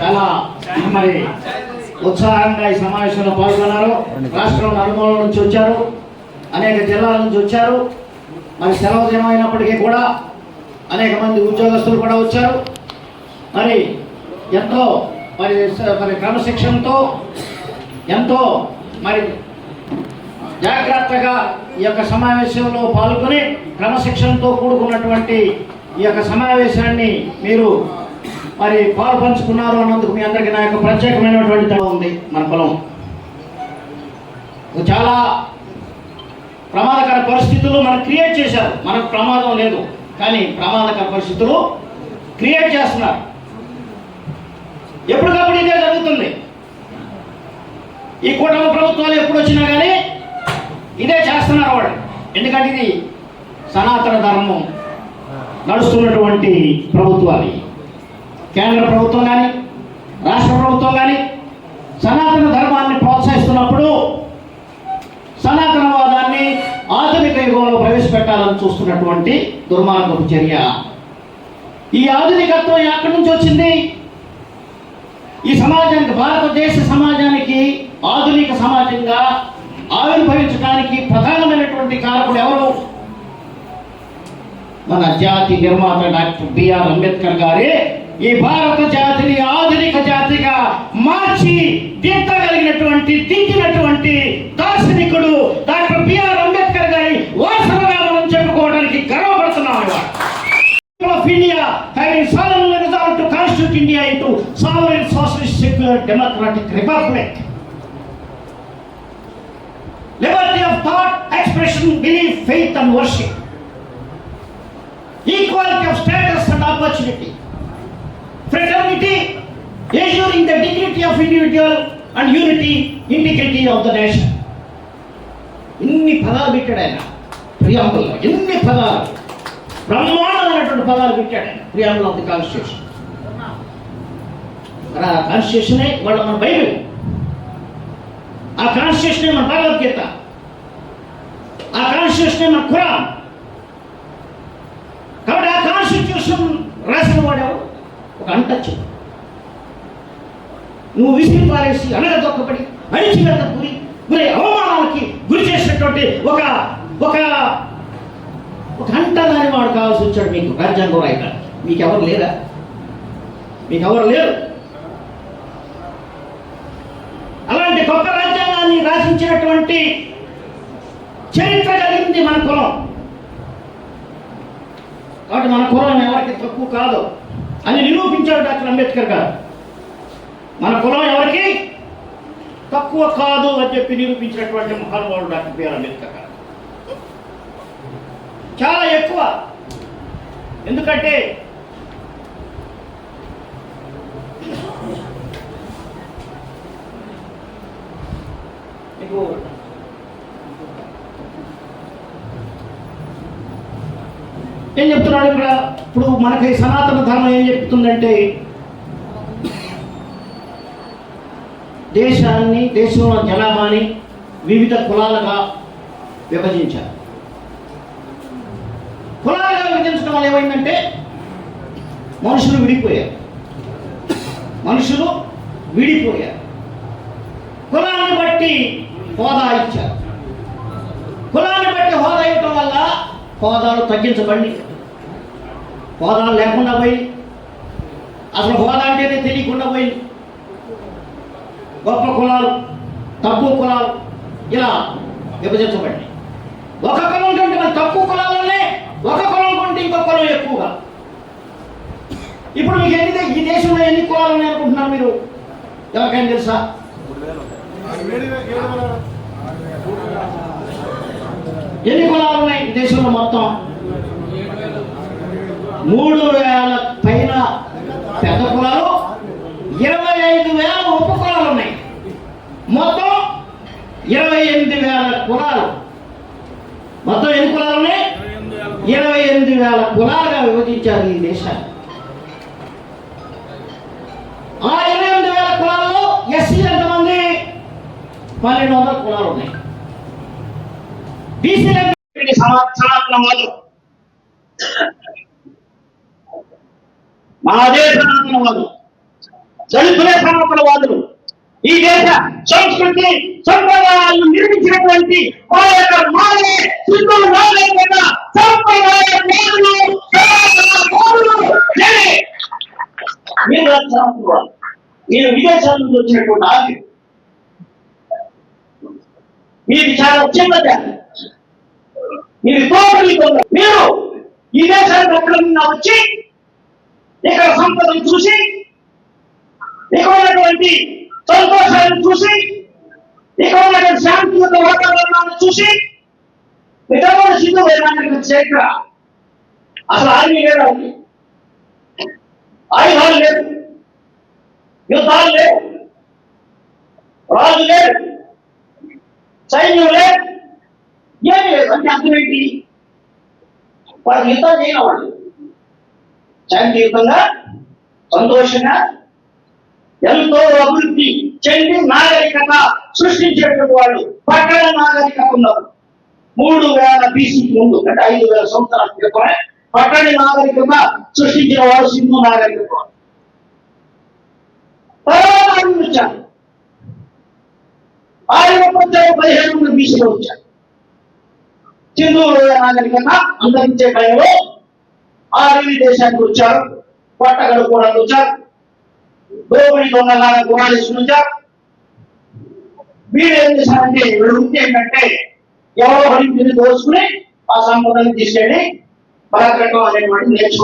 చాలా మరి ఉత్సాహంగా ఈ సమావేశంలో పాల్గొన్నారు. రాష్ట్రం నలుమూల నుంచి వచ్చారు. అనేక జిల్లాల నుంచి వచ్చారు. మరి సెలవు దినం అయినప్పటికీ కూడా అనేక మంది ఉద్యోగస్తులు కూడా వచ్చారు. మరి ఎంతో మరి మరి క్రమశిక్షణతో ఎంతో మరి జాగ్రత్తగా ఈ యొక్క సమావేశంలో పాల్గొని క్రమశిక్షణతో కూడుకున్నటువంటి ఈ యొక్క సమావేశాన్ని మీరు మరి పాలు పంచుకున్నారు అన్నందుకు మీ అందరికీ నా యొక్క ప్రత్యేకమైనటువంటి ధన్యవాదం ఉంది. మన పొలం. చాలా ప్రమాదకర పరిస్థితులు మనం క్రియేట్ చేశారు. మనకు ప్రమాదం లేదు. కానీ ప్రమాదకర పరిస్థితులు క్రియేట్ చేస్తున్నారు. ఎప్పటికప్పుడు ఇదే జరుగుతుంది. ఈ కూటమి ప్రభుత్వాలు ఎప్పుడు వచ్చినా కానీ ఇదే చేస్తున్నారు వాళ్ళు. ఎందుకంటే ఇది సనాతన ధర్మం నడుస్తున్నటువంటి ప్రభుత్వాలు. ఇవి. కేంద్ర ప్రభుత్వం కానీ రాష్ట్ర ప్రభుత్వం కానీ సనాతన ధర్మాన్ని ప్రోత్సహిస్తున్నప్పుడు సనాతనవాదాన్ని ఆధునిక యుగంలో ప్రవేశపెట్టాలని చూస్తున్నటువంటి దుర్మార్గపు చర్య. ఈ ఆధునికత్వం ఎక్కడి నుంచి వచ్చింది? ఈ సమాజానికి భారతదేశ సమాజానికి ఆధునిక సమాజంగా ఆవిర్భవించడానికి ప్రధానమైనటువంటి కారకుడు ఎవరు? మన జాతి నిర్మాత డాక్టర్ బిఆర్ అంబేద్కర్ గారే ఈ భారత జాతిని ఆధునిక జాతిగా మార్చి దిద్దగలిగినటువంటి దించినటువంటి దార్శనికుడు డాక్టర్ బిఆర్ అంబేద్కర్ గారి వాసనగా మనం చెప్పుకోవడానికి గర్వపడుతున్నాడు India into salary socialist secular democratic republic liberty of thought expression belief faith and worship of status and opportunity. Fraternity, ensuring the dignity of individual and unity, integrity of the nation. ఇన్ని పదాలు పెట్టాడు ఆయన preamble ఎన్ని పదాలు. బ్రహ్మాండమైనటువంటి పదాలు పెట్టాడు ఆయన ప్రియాంబుల్ ఆఫ్ ది కాన్స్టిట్యూషన్. మరి ఆ కాన్స్టిట్యూషనే వాళ్ళ మన బైబిల్. ఆ కాన్స్టిట్యూషనే మన భగవద్గీత. ఆ కాన్స్టిట్యూషనే మన ఖురాన్. కాన్స్టిట్యూషన్ రాసిన వాడెవరు ఒక అంటచ్చు నువ్వు విసిరి పారేసి అనగదొక్కబడి అణిచివేత గురి గురి అవమానాలకి గురి చేసినటువంటి ఒక ఒక ఒక అంటదాని వాడు కావాల్సి వచ్చాడు మీకు రాజ్యాంగం రాయడానికి మీకు ఎవరు లేరా? మీకు ఎవరు లేరు? అలాంటి గొప్ప రాజ్యాంగాన్ని రాసించినటువంటి చరిత్ర కలిగింది మన కులం. కాబట్టి మన కులం ఎవరికి తక్కువ కాదు అని నిరూపించాడు డాక్టర్ అంబేద్కర్ గారు. మన కులం ఎవరికి తక్కువ కాదు అని చెప్పి నిరూపించినటువంటి మహానుభావుడు డాక్టర్ బిఆర్ అంబేద్కర్ గారు. చాలా ఎక్కువ. ఎందుకంటే మీకు ఏం చెప్తున్నాడు ఇక్కడ? ఇప్పుడు మనకి సనాతన ధర్మం ఏం చెప్తుందంటే దేశాన్ని దేశంలో జనాభాని వివిధ కులాలుగా విభజించారు. కులాలుగా విభజించడం వల్ల ఏమైందంటే మనుషులు విడిపోయారు. మనుషులు విడిపోయారు. కులాన్ని బట్టి హోదా ఇచ్చారు. కులాన్ని బట్టి హోదా ఇవ్వటం వల్ల హోదాలు తగ్గించబండి హోదాలు లేకుండా పోయి అసలు హోదా అంటేనే తెలియకుండా పోయి గొప్ప కులాలు తక్కువ కులాలు ఇలా విభజించబడి ఒక కులం కంటే మన తక్కువ కులాలనే ఒక కులం కంటే ఇంకో కులం ఎక్కువగా. ఇప్పుడు మీకు ఎన్ని ఈ దేశంలో ఎన్ని కులాలు ఉన్నాయి అనుకుంటున్నారు మీరు? ఎవరికైనా తెలుసా? ఎన్ని కులాలు ఉన్నాయి ఈ మూడు వేల పైన పెద్ద కులాలు ఇరవై ఐదు వేల ఉప కులాలు ఉన్నాయి. మొత్తం ఇరవై ఎనిమిది వేల కులాలు మొత్తం ఎన్ని కులాలు ఉన్నాయి? ఇరవై ఎనిమిది వేల కులాలుగా విభజించారు ఈ దేశాన్ని. ఆ ఇరవై ఎనిమిది వేల కులాల్లో ఎస్సీ ఎంతమంది? పన్నెండు వందల కులాలు ఉన్నాయి. బీసీ ఎంత- సనాతనవాదులు మాదే సనాతనవాదులు దళితులే సనాతనవాదులు ఈ దేశ సంస్కృతి సంప్రదాయాలను నిర్మించినటువంటి మా యొక్క మాలే సింధు నాగరికత సంప్రదాయ మోదులు మీరు సనాతనవాదులు. మీరు విదేశాల నుంచి వచ్చినటువంటి ఆది మీరు చాలా చిన్న మీరు తోటలి మీరు ఈ దేశానికి ఎక్కడ వచ్చి ఇక్కడ సంపదను చూసి ఇక్కడ ఉన్నటువంటి సంతోషాలను చూసి ఇక్కడ ఉన్నటువంటి యొక్క వాతావరణాన్ని చూసి మిగతా సిద్ధు వేయడానికి చరిత్ర అసలు ఆర్మీ లేదా ఉంది. ఆయుధాలు లేవు. యుద్ధాలు లేవు. రాజు లేదు సైన్యం లేదు ఏమి లేదు. అంటే అర్థం ఏంటి? వాళ్ళు యుద్ధం చేయని వాళ్ళు శాంతియుతంగా సంతోషంగా ఎంతో అభివృద్ధి చెంది నాగరికత సృష్టించేటువంటి వాళ్ళు పట్టణ నాగరికత ఉన్నారు మూడు వేల బీసీకి ముందు అంటే ఐదు వేల సంవత్సరాల క్రితమే పట్టణ నాగరికత సృష్టించిన వాడు సింధు నాగరికత తర్వాత వచ్చారు. ఆయన వచ్చారు పదిహేను మంది బీసీలో వచ్చారు. సింధు నాగరికత అంతరించే టైంలో ఆర్మీ దేశానికి వచ్చారు పట్టగడుకోవడానికి వచ్చారు దోపిడి దొంగలాగా గుణాలేసుకుని వచ్చారు. వీడు ఏం చేశారంటే వీడు వృత్తి ఏంటంటే ఎవరో హరించింది దోచుకుని ఆ సంపదని తీసుకెళ్ళి బలకటం అనేటువంటి నేర్చుకో